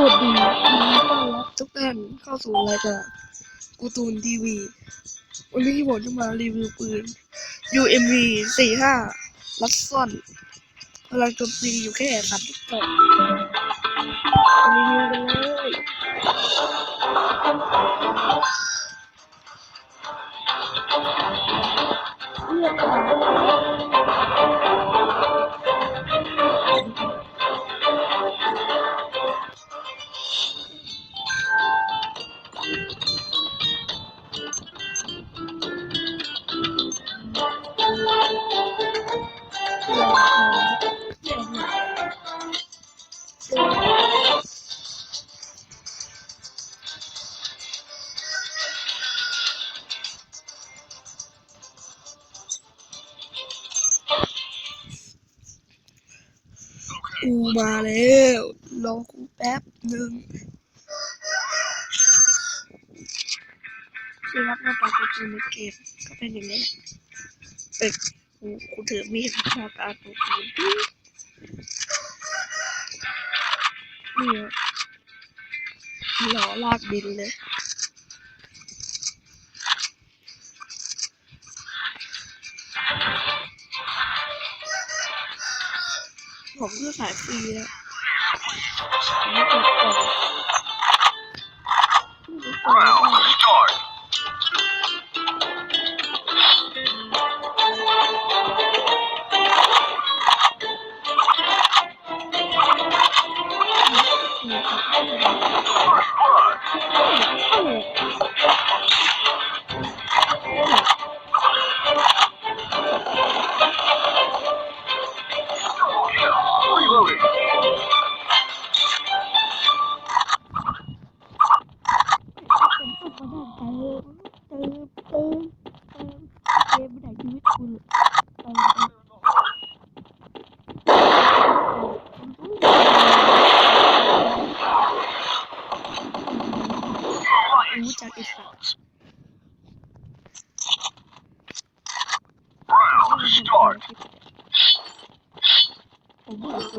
สวัสดียินดีต้อนรับทุกท่านเข้าสู่รายการกูตูนทีวีวันนี้ผมจะมารีวิวปืน UMV 45ลัดซ่อนพลังโจมตีอยู่แค่สามสิบกล่องรีวิวกันเลยเลือก กูมาแล้วรอกูแป๊บหนึ่งคือรับหน้าตากูตูนในเกมก็เป็นอย่างนี้แหละเอ้ย กูกูถือมีดหน้าตากูตูนปิ๊ดนี่อะหล่อลากดินเลยผมก็ขายฟรีแล้ว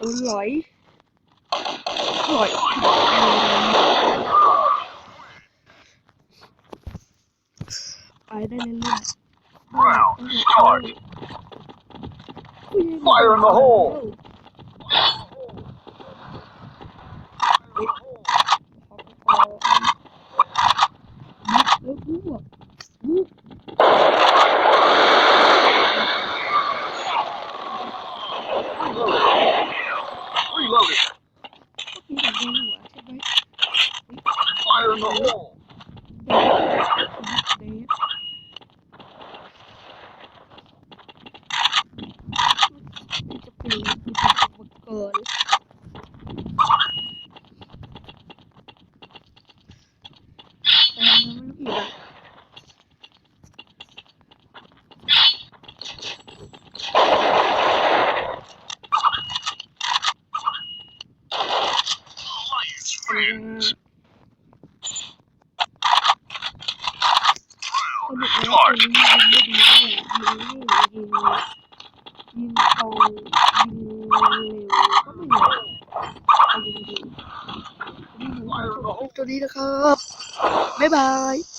Right. I. Round, start! Fire in the hole! Fire in the hole. เด ยิงไม่ดีเท่าไหร่ยิงไม่ยิงยิงตรงยิงเร็วก็ไม่เร็วแต่ยิงดีนี่ผมขอจบคลิปตัวนี้นะครับ บ๊ายบาย